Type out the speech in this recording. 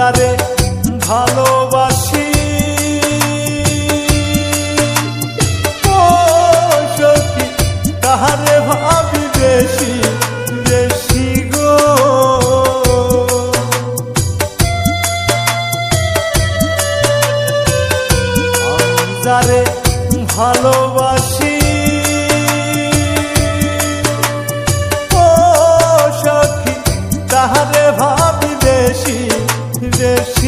যাবে ভালোবাসি। ও সখী, তাহারে ভাবি বেশি বেশি গো। যারে ভালোবাসি। ও সখী, তাহারে ভাব Deus.